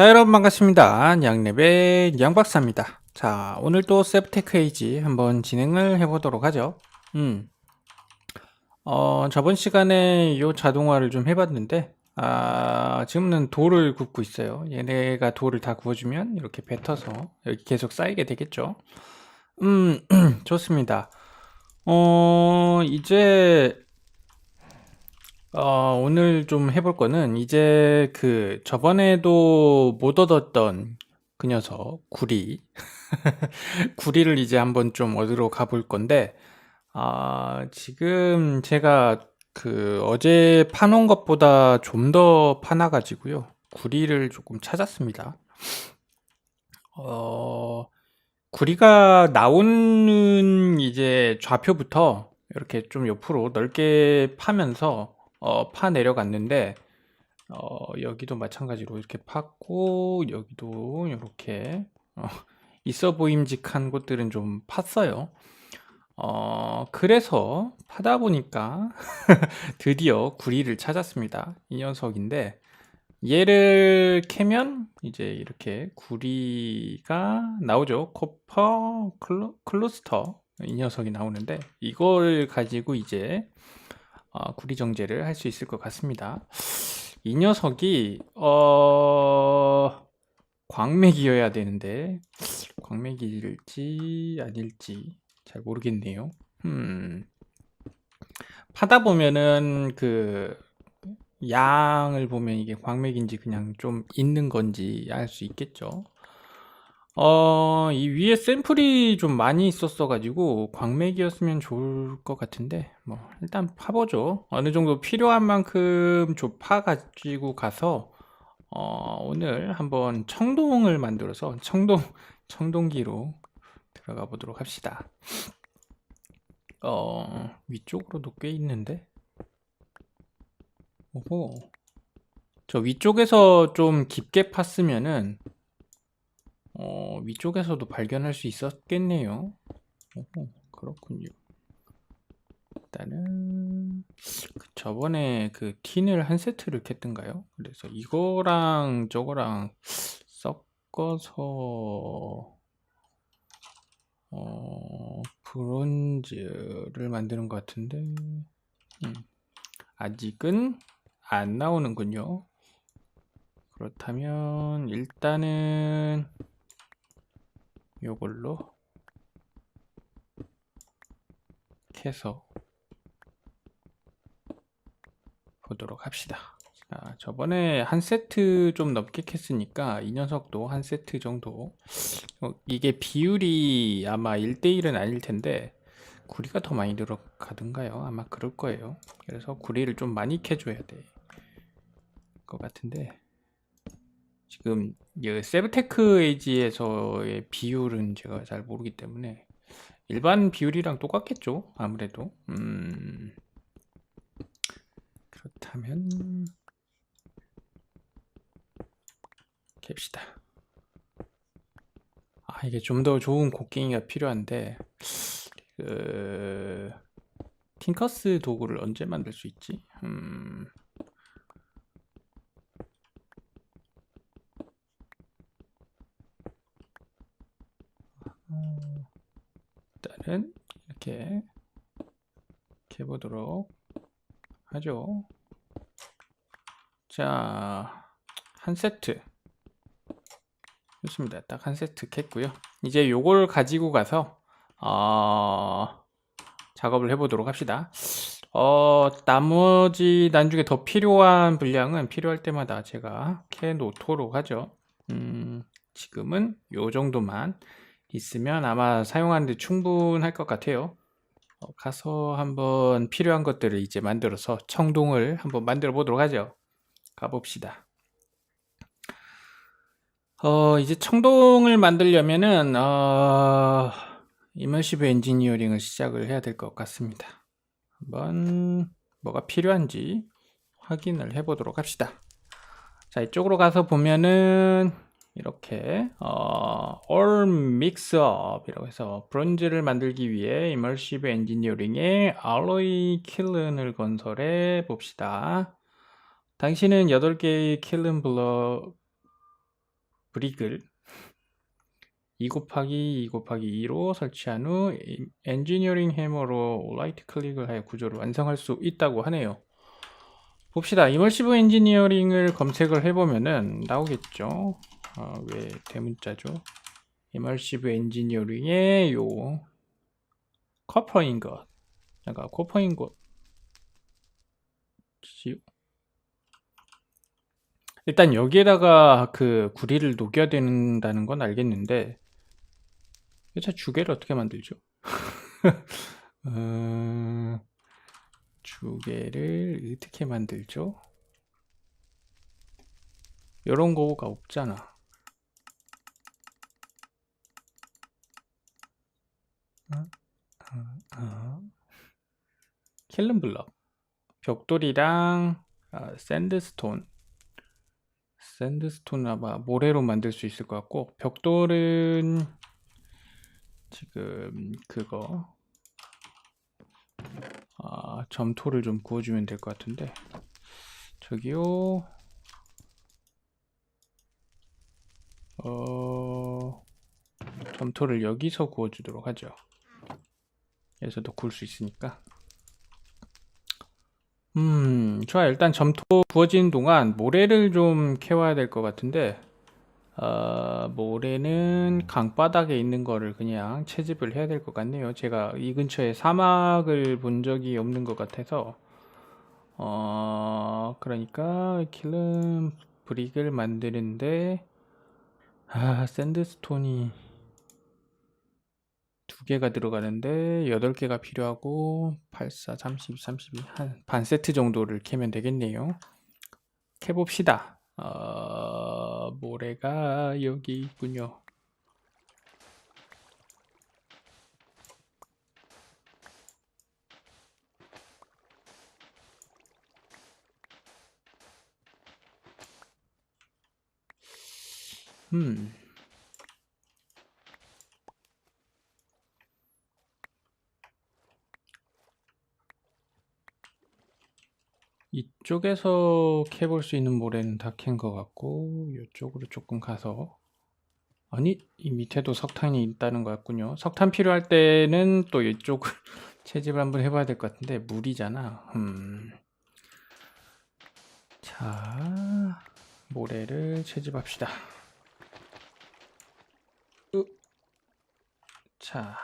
자, 여러분 반갑습니다. 양랩의 양박사입니다. 자, 오늘 또 세프테크 에이지 한번 진행을 해보도록 하죠. 음, 어, 저번 시간에 요 자동화를 좀 해봤는데, 아, 지금은 돌을 굽고 있어요. 얘네가 돌을 다 구워주면 이렇게 뱉어서 여기 계속 쌓이게 되겠죠. 음, 좋습니다. 어, 이제 어, 오늘 좀 해볼 거는 이제 그 저번에도 못 얻었던 그 녀석, 구리. 구리를 이제 한번 좀 얻으러 가볼 건데, 아, 지금 제가 그 어제 파놓은 것보다 좀 더 파놔 가지고요. 구리를 조금 찾았습니다. 어, 구리가 나오는 이제 좌표부터 이렇게 좀 옆으로 넓게 파면서 어, 파 내려갔는데 어, 여기도 마찬가지로 이렇게 팠고 여기도 이렇게 어, 있어 보임직한 곳들은 좀 팠어요. 어, 그래서 파다 보니까 드디어 구리를 찾았습니다. 이 녀석인데 얘를 캐면 이제 이렇게 구리가 나오죠. 코퍼 클로, 클로스터 이 녀석이 나오는데 이걸 가지고 이제 어, 구리 정제를 할 수 있을 것 같습니다. 이 녀석이 어 광맥이어야 되는데 광맥일지 아닐지 잘 모르겠네요. 음. 파다 보면은 그 양을 보면 이게 광맥인지 그냥 좀 있는 건지 알 수 있겠죠. 어, 이 위에 샘플이 좀 많이 있었어 가지고 광맥이었으면 좋을 것 같은데 뭐 일단 파보죠. 어느 정도 필요한 만큼 좀파 가지고 가서 어, 오늘 한번 청동을 만들어서 청동 청동기로 들어가 보도록 합시다. 어, 위쪽으로도 꽤 있는데. 오호. 저 위쪽에서 좀 깊게 팠으면은 어, 위쪽에서도 발견할 수 있었겠네요. 오호, 그렇군요. 일단은 그 저번에 그 틴을 한 세트를 캤던가요? 그래서 이거랑 저거랑 섞어서 어, 브론즈를 만드는 것 같은데 음, 아직은 안 나오는군요. 그렇다면 일단은 요걸로 캐서 보도록 합시다. 자, 저번에 한 세트 좀 넘게 캤으니까 이 녀석도 한 세트 정도 어, 이게 비율이 아마 1대1은 아닐 텐데 구리가 더 많이 들어가든가요? 아마 그럴 거예요. 그래서 구리를 좀 많이 캐줘야 돼. 것 같은데 지금 이 세브테크 에이지에서의 비율은 제가 잘 모르기 때문에 일반 비율이랑 똑같겠죠 아무래도. 음. 그렇다면 캡시다. 아 이게 좀 더 좋은 곡괭이가 필요한데 그 틴커스 도구를 언제 만들 수 있지? 음 일단은 이렇게 해보도록 하죠. 자, 한 세트. 좋습니다. 딱 한 세트 캤고요. 이제 요걸 가지고 가서 어, 작업을 해보도록 합시다. 어, 나머지 나중에 더 필요한 분량은 필요할 때마다 제가 캐 놓도록 하죠. 음, 지금은 요 정도만 있으면 아마 사용하는데 충분할 것 같아요. 어, 가서 한번 필요한 것들을 이제 만들어서 청동을 한번 만들어 보도록 하죠. 가봅시다. 어, 이제 청동을 만들려면은, 어, 이머시브 엔지니어링을 시작을 해야 될 것 같습니다. 한번 뭐가 필요한지 확인을 해 보도록 합시다. 자, 이쪽으로 가서 보면은, 이렇게 어, all mix up이라고 해서 브론즈를 만들기 위해 immersive engineering의 alloy kiln을 건설해 봅시다. 당신은 8개의 킬른 블럭 브릭을 2 곱하기 2 곱하기 2로 설치한 후 엔- 엔지니어링 해머로 라이트 클릭을 하여 구조를 완성할 수 있다고 하네요. 봅시다. 이멀시브 엔지니어링을 검색을 해보면은 나오겠죠. 어, 왜 대문자죠? 이멀시브 엔지니어링의 요 커퍼인 것, 그러니까 코퍼인 것. 일단 여기에다가 그 구리를 녹여야 된다는 건 알겠는데 대체 주개를 어떻게 만들죠? 어, 주개를 어떻게 만들죠? 이런 거가 없잖아. 어, 어. 킬른 블럭, 벽돌이랑 아, 샌드스톤, 샌드스톤 아마 모래로 만들 수 있을 것 같고 벽돌은 지금 그거 아, 점토를 좀 구워주면 될 것 같은데. 저기요. 어 점토를 여기서 구워주도록 하죠 여기서도 구울 수 있으니까. 음 좋아 일단 점토 구워지는 동안 모래를 좀 캐와야 될 것 같은데 어, 모래는 강바닥에 있는 거를 그냥 채집을 해야 될 것 같네요. 제가 이 근처에 사막을 본 적이 없는 것 같아서. 어, 그러니까 킬름 브릭을 만드는데 아, 샌드스톤이 두 개가 들어가는데 여덟 개가 필요하고 8, 4, 30, 32, 한 반 세트 정도를 캐면 되겠네요. 캐봅시다. 어, 모래가 여기 있군요. 음. 이쪽에서 캐볼 수 있는 모래는 다 캔 것 같고 이쪽으로 조금 가서 아니 이 밑에도 석탄이 있다는 것 같군요. 석탄 필요할 때는 또 이쪽을 채집을 한번 해봐야 될 것 같은데 물이잖아. 음. 자 모래를 채집합시다. 으. 자.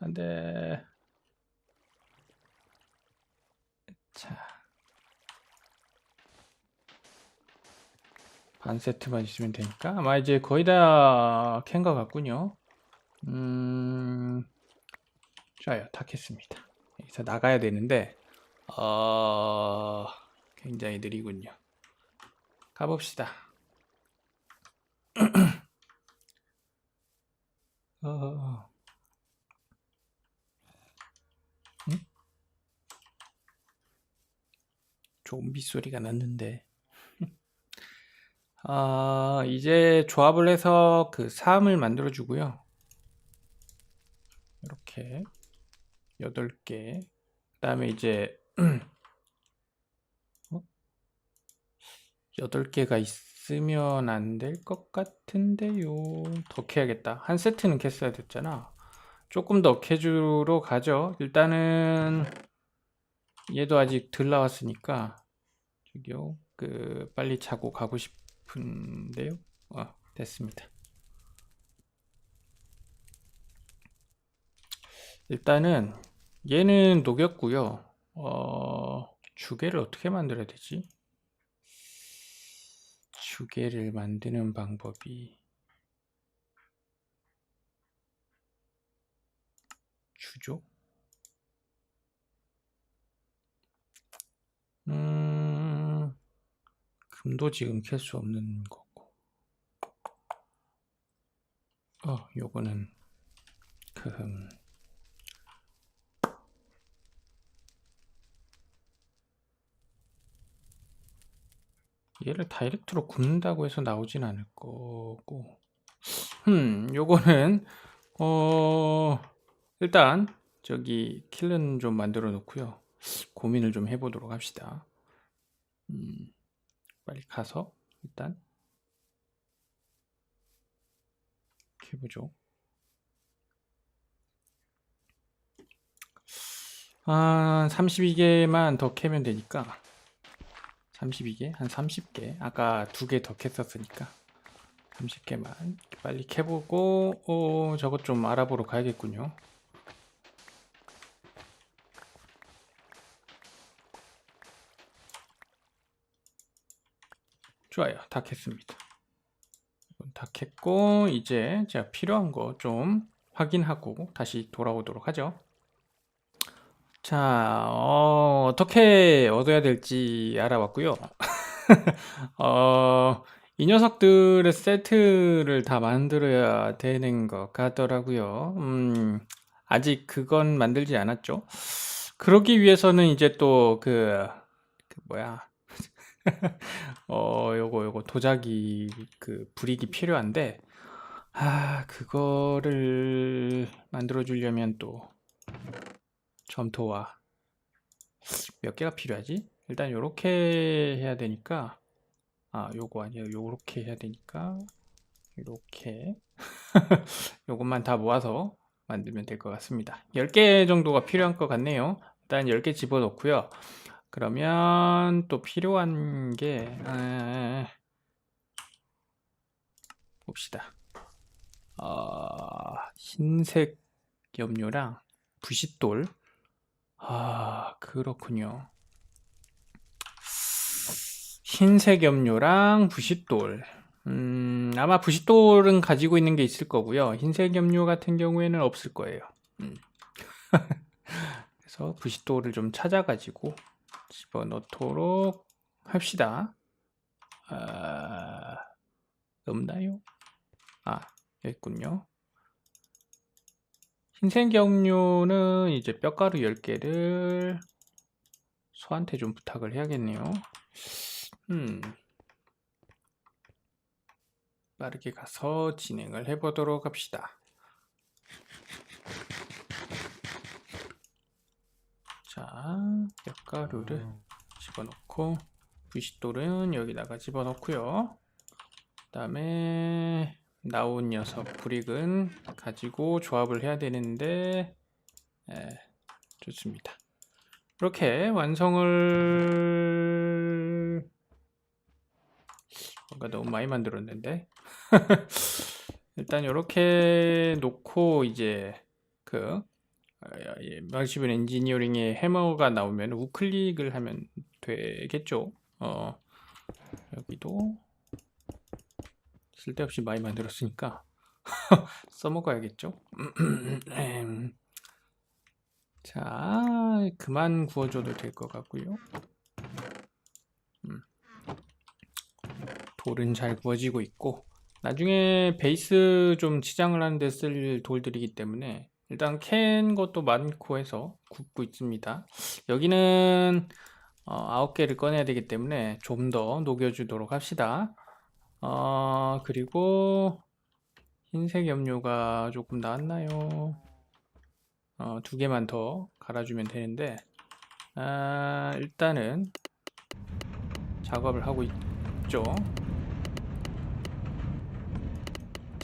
안 돼. 자. 반 세트만 있으면 되니까 아마 이제 거의 다 캔 것 같군요. 음, 좋아요. 다 캤습니다. 여기서 나가야 되는데, 어, 굉장히 느리군요. 가봅시다. 어, 좀비 소리가 났는데. 아, 이제 조합을 해서 그 사암을 만들어 주고요. 이렇게 8개. 그다음에 이제 어? 8개가 있으면 안 될 것 같은데요. 더 캐야겠다. 한 세트는 캤어야 됐잖아. 조금 더 캐주러 가죠. 일단은 얘도 아직 덜 나왔으니까 저기요. 그 빨리 자고 가고 싶은데요. 어, 됐습니다. 일단은 얘는 녹였고요. 어, 주개를 어떻게 만들어야 되지? 주개를 만드는 방법이 주죠? 금도 지금 캘 수 없는 거고. 어, 요거는 금. 얘를 다이렉트로 굽는다고 해서 나오진 않을 거고. 음, 요거는 어 일단 저기 킬은 좀 만들어 놓고요. 고민을 좀 해보도록 합시다. 음, 빨리 가서 일단 해보죠. 한 32개만 더 캐면 되니까 32개? 한 30개 아까 두 개 더 캤었으니까 30개만 빨리 캐보고 어, 저것 좀 알아보러 가야겠군요 좋아요 다 캤습니다 다 캤고 이제 제가 필요한 거 좀 확인하고 다시 돌아오도록 하죠 자, 어, 어떻게 얻어야 될지 알아봤고요. 어, 이 녀석들의 세트를 다 만들어야 되는 것 같더라고요. 음, 아직 그건 만들지 않았죠. 그러기 위해서는 이제 또 그, 그 뭐야. 어, 요거, 요거 도자기 그 불익이 필요한데, 아, 그거를 만들어 주려면 또 점토와 몇 개가 필요하지? 일단 요렇게 해야 되니까 아 요거 아니에요. 요렇게 해야 되니까 요렇게 요것만 다 모아서 만들면 될 것 같습니다. 10개 정도가 필요한 것 같네요. 일단 10개 집어넣고요 그러면 또 필요한 게 아, 봅시다 어, 흰색 염료랑 부싯돌 아, 그렇군요. 흰색 염료랑 부싯돌. 음, 아마 부싯돌은 가지고 있는 게 있을 거고요. 흰색 염료 같은 경우에는 없을 거예요. 음. 그래서 부싯돌을 좀 찾아가지고 집어넣도록 합시다. 아, 없나요? 아, 있군요. 흰색 염료는 이제 뼈가루 10개를 소한테 좀 부탁을 해야겠네요. 음. 빠르게 가서 진행을 해보도록 합시다. 자, 뼈가루를 집어넣고 부싯돌은 여기다가 집어넣고요. 그 다음에 나온 녀석 브릭은 가지고 조합을 해야 되는데 예, 좋습니다. 이렇게 완성을 뭔가 너무 많이 만들었는데 일단 이렇게 놓고 이제 그 마시븐 엔지니어링의 해머가 나오면 우클릭을 하면 되겠죠. 어, 여기도 쓸데없이 많이 만들었으니까 써먹어야겠죠? 음. 자, 그만 구워줘도 될 것 같고요. 음. 돌은 잘 구워지고 있고 나중에 베이스 좀 치장을 하는데 쓸 돌들이기 때문에 일단 캔 것도 많고 해서 굽고 있습니다. 여기는 어, 9개를 꺼내야 되기 때문에 좀 더 녹여주도록 합시다. 어, 그리고 흰색 염료가 조금 나왔나요? 어, 두 개만 더 갈아주면 되는데, 아, 일단은 작업을 하고 있죠.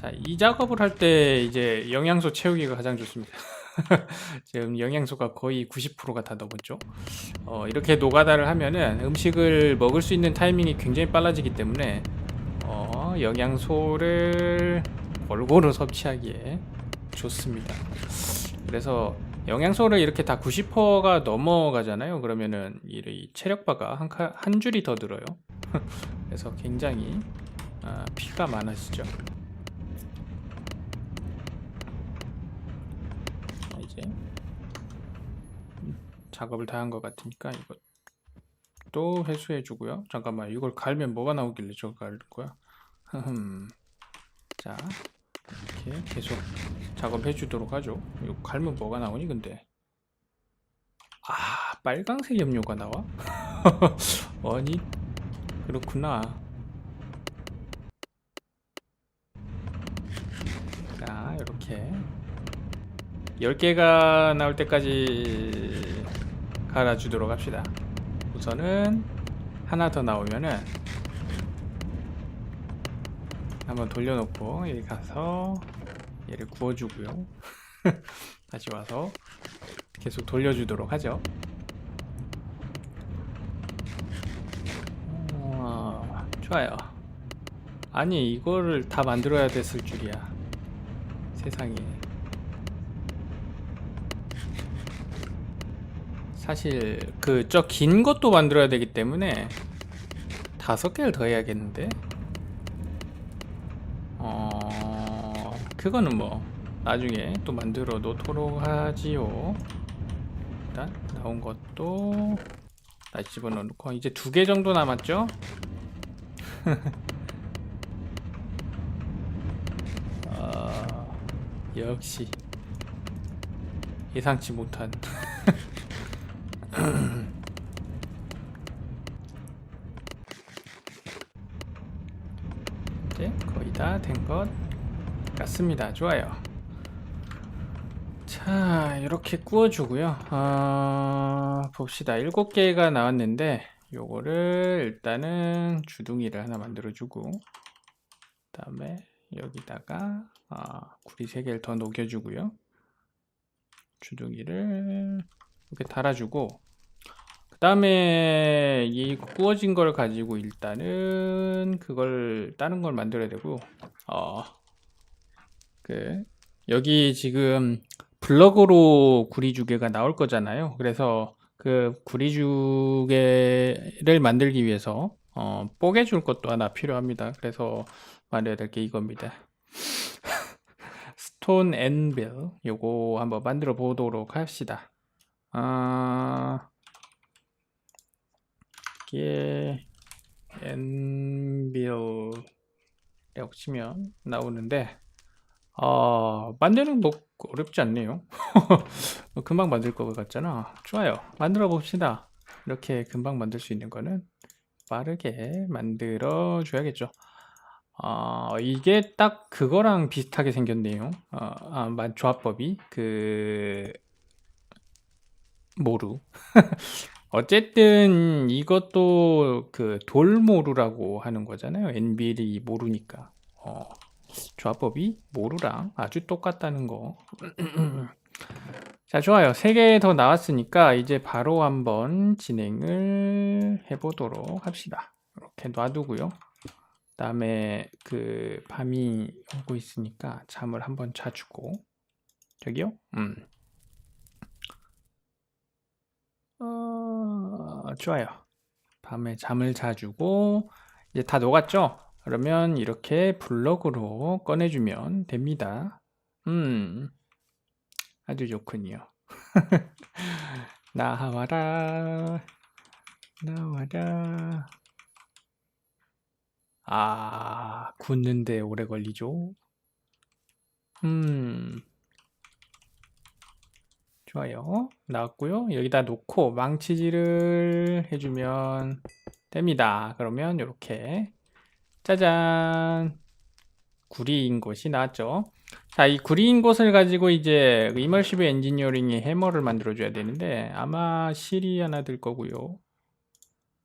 자, 이 작업을 할 때 이제 영양소 채우기가 가장 좋습니다. 지금 영양소가 거의 90%가 다 넘었죠. 어, 이렇게 노가다를 하면은 음식을 먹을 수 있는 타이밍이 굉장히 빨라지기 때문에 어, 영양소를 골고루 섭취하기에 좋습니다. 그래서 영양소를 이렇게 다 90%가 넘어가잖아요. 그러면은 이 체력바가 한, 카, 한 줄이 더 늘어요. 그래서 굉장히 아, 피가 많아지죠. 이제 작업을 다 한 것 같으니까 또 회수해 주고요. 잠깐만 이걸 갈면 뭐가 나오길래 저거 갈 거야? 자 이렇게 계속 작업해 주도록 하죠. 이거 갈면 뭐가 나오니 근데 아 빨강색 염료가 나와? 아니 그렇구나. 자 이렇게 10개가 나올 때까지 갈아주도록 합시다. 우선은 하나 더 나오면은 한번 돌려놓고 여기 가서 얘를 구워주고요. 다시 와서 계속 돌려주도록 하죠. 어, 좋아요. 아니 이거를 다 만들어야 됐을 줄이야. 세상에. 사실 그 저 긴 것도 만들어야 되기 때문에 다섯 개를 더 해야겠는데. 어 그거는 뭐 나중에 또 만들어 놓도록 하지요. 일단 나온 것도 다시 집어넣고 이제 두 개 정도 남았죠? 아, 역시 예상치 못한 이제 거의 다 된 것 같습니다. 좋아요. 자, 이렇게 구워주고요. 아, 봅시다. 일곱 개가 나왔는데, 요거를 일단은 주둥이를 하나 만들어주고, 그 다음에 여기다가 아, 구리 세 개를 더 녹여주고요. 주둥이를 이렇게 달아주고, 그 다음에 이 구워진 걸 가지고 일단은 그걸 다른 걸 만들어야 되고, 어, 그 여기 지금 블럭으로 구리주개가 나올 거잖아요. 그래서 그 구리주개를 만들기 위해서 어, 뽀개 줄 것도 하나 필요합니다. 그래서 만들어야 될 게 이겁니다. 스톤 앤빌 요거 한번 만들어 보도록 합시다. 아 이게 앤빌이라고 치면 나오는데 어, 만드는 뭐 어렵지 않네요. 금방 만들 것 같잖아. 좋아요. 만들어 봅시다. 이렇게 금방 만들 수 있는 거는 빠르게 만들어 줘야겠죠. 어, 이게 딱 그거랑 비슷하게 생겼네요. 어, 아, 만- 조합법이 그 모루. 어쨌든 이것도 그 돌모루라고 하는 거잖아요. 엔빌이 모루니까. 어, 조합법이 모루랑 아주 똑같다는 거. 자, 좋아요. 세 개 더 나왔으니까 이제 바로 한번 진행을 해보도록 합시다. 이렇게 놔두고요. 그다음에 그 밤이 오고 있으니까 잠을 한번 자주고 저기요. 음. 어, 좋아요. 밤에 잠을 자주고 이제 다 녹았죠? 그러면 이렇게 블럭으로 꺼내주면 됩니다. 음, 아주 좋군요. 나와라, 나와라. 아, 굳는데 오래 걸리죠? 음, 좋아요. 나왔고요. 여기다 놓고 망치질을 해주면 됩니다. 그러면 이렇게 짜잔 구리인 곳이 나왔죠. 자, 이 구리인 곳을 가지고 이제 그 이머시브 엔지니어링의 해머를 만들어 줘야 되는데 아마 실이 하나 들 거고요.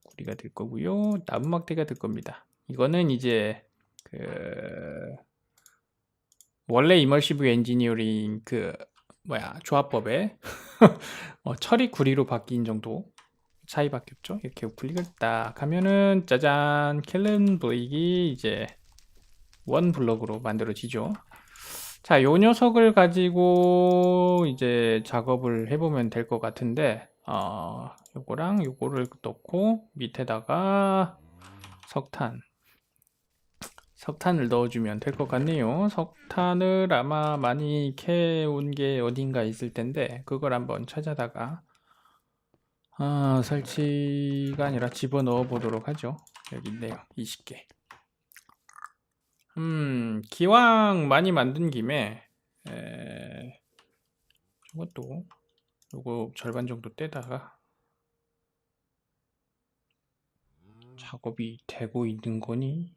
구리가 들 거고요. 나무 막대가 들 겁니다. 이거는 이제 그 원래 이머시브 엔지니어링 그 뭐야 조합법에 어, 처리 구리로 바뀐 정도 차이밖에 없죠. 이렇게 우클릭을 딱 하면은 짜잔 캘렌 블릭이 이제 원 블럭으로 만들어지죠. 자, 요 녀석을 가지고 이제 작업을 해보면 될 것 같은데 어, 요거랑 요거를 넣고 밑에다가 석탄 석탄을 넣어주면 될 것 같네요. 석탄을 아마 많이 캐온 게 어딘가 있을 텐데 그걸 한번 찾아다가 아, 설치가 아니라 집어넣어 보도록 하죠. 여기 있네요. 20개. 음, 기왕 많이 만든 김에 에, 저것도 요거 절반 정도 떼다가 작업이 되고 있는 거니?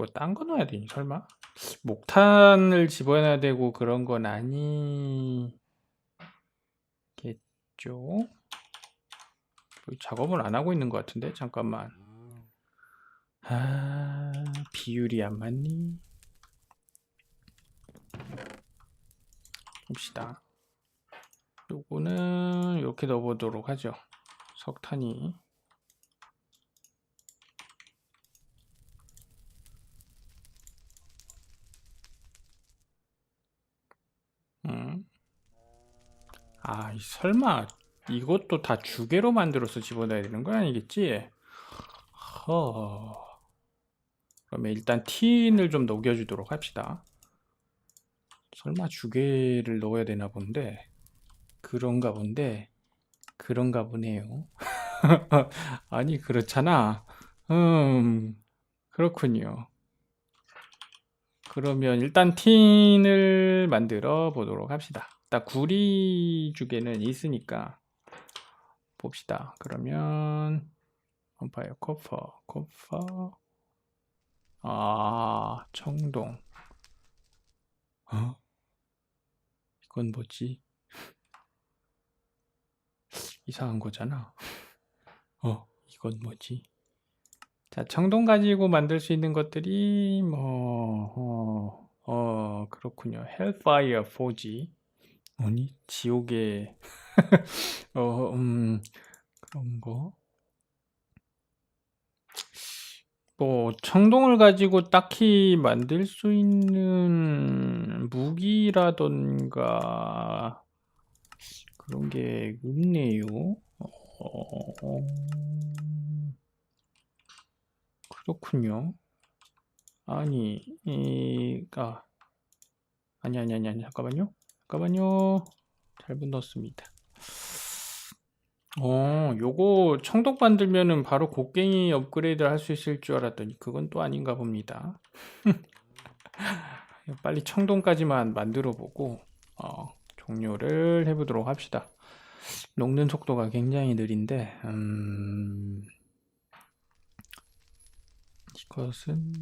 뭐 딴 거 넣어야 되니 설마? 목탄을 집어넣어야 되고 그런 건 아니겠죠? 그 작업을 안 하고 있는 것 같은데 잠깐만. 아 비율이 안 맞니? 봅시다. 요거는 이렇게 넣어보도록 하죠. 석탄이 음. 아, 이 설마 이것도 다 주개로 만들어서 집어넣어야 되는 거 아니겠지? 허. 그러면 일단 틴을 좀 녹여주도록 합시다. 설마 주개를 넣어야 되나 본데 그런가 본데 그런가 보네요. 아니 그렇잖아. 음 그렇군요. 그러면 일단 틴을 만들어 보도록 합시다. 일단 구리 주개는 있으니까 봅시다. 그러면 원파이어 코퍼 코퍼 아 청동 어? 이건 뭐지? 이상한 거잖아. 어, 이건 뭐지? 자, 청동 가지고 만들 수 있는 것들이 뭐, 어, 어, 그렇군요. 헬파이어 포지. 아니, 지옥의, 어, 음, 그런 거. 뭐, 청동을 가지고 딱히 만들 수 있는 무기라던가, 그런 게 없네요. 어, 그렇군요. 아니, 이, 아, 아니, 아니, 아니, 아니, 잠깐만요. 잠깐만요. 잘못 넣었습니다. 어, 요거 청동 만들면은 바로 곡괭이 업그레이드 할 수 있을 줄 알았더니 그건 또 아닌가 봅니다. 빨리 청동까지만 만들어 보고, 어, 종료를 해보도록 합시다. 녹는 속도가 굉장히 느린데, 음, 이것은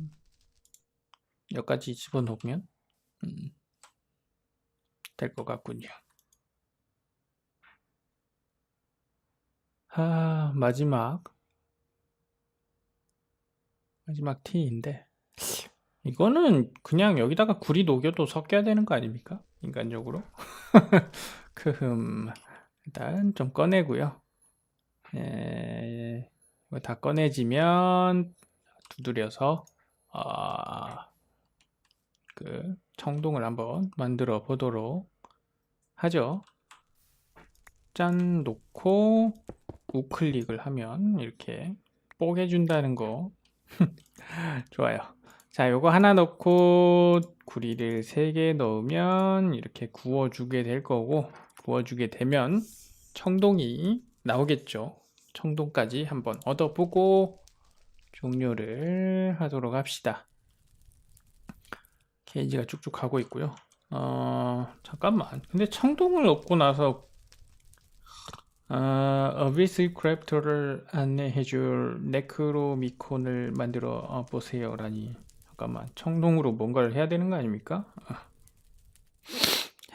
여기까지 집어넣으면 음, 될 것 같군요. 아, 마지막 마지막 티인데 이거는 그냥 여기다가 구리 녹여도 섞여야 되는 거 아닙니까? 인간적으로. 크흠. 일단 좀 꺼내고요. 예, 이거 다 꺼내지면 두드려서 아, 그 청동을 한번 만들어 보도록 하죠. 짠 놓고 우클릭을 하면 이렇게 뽀개준다는 거 좋아요. 자, 요거 하나 넣고 구리를 세개 넣으면 이렇게 구워주게 될 거고 구워주게 되면 청동이 나오겠죠. 청동까지 한번 얻어보고 종료를 하도록 합시다. 게이지가 쭉쭉 가고 있고요. 어, 잠깐만. 근데 청동을 얻고 나서 아, 어비스 크래프터를 안내해줄 네크로미콘을 만들어 어, 보세요라니. 잠깐만. 청동으로 뭔가를 해야 되는 거 아닙니까?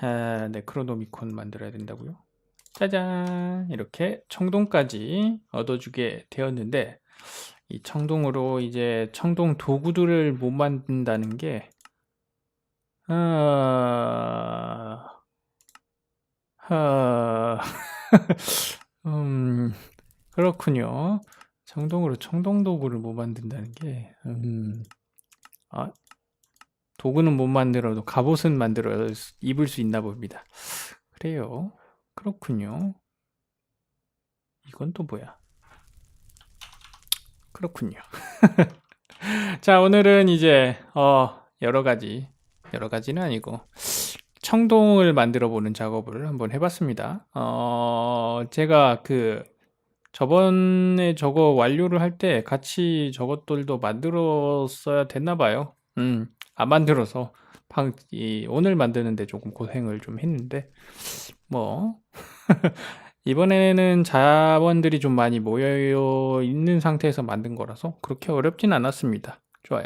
아, 네크로노미콘 만들어야 된다고요? 짜잔! 이렇게 청동까지 얻어주게 되었는데 이 청동으로 이제 청동 도구들을 못 만든다는 게 아... 아... 음, 그렇군요. 청동으로 청동 도구를 못 만든다는 게, 음, 아, 도구는 못 만들어도 갑옷은 만들어 입을 수 있나 봅니다. 그래요. 그렇군요. 이건 또 뭐야? 그렇군요. 자, 오늘은 이제 어, 여러 가지 여러 가지는 아니고 청동을 만들어 보는 작업을 한번 해봤습니다. 어, 제가 그 저번에 저거 완료를 할 때 같이 저것들도 만들었어야 됐나 봐요. 음, 안 만들어서 방, 이, 오늘 만드는데 조금 고생을 좀 했는데 뭐 이번에는 자원들이 좀 많이 모여 있는 상태에서 만든 거라서 그렇게 어렵진 않았습니다. 좋아요.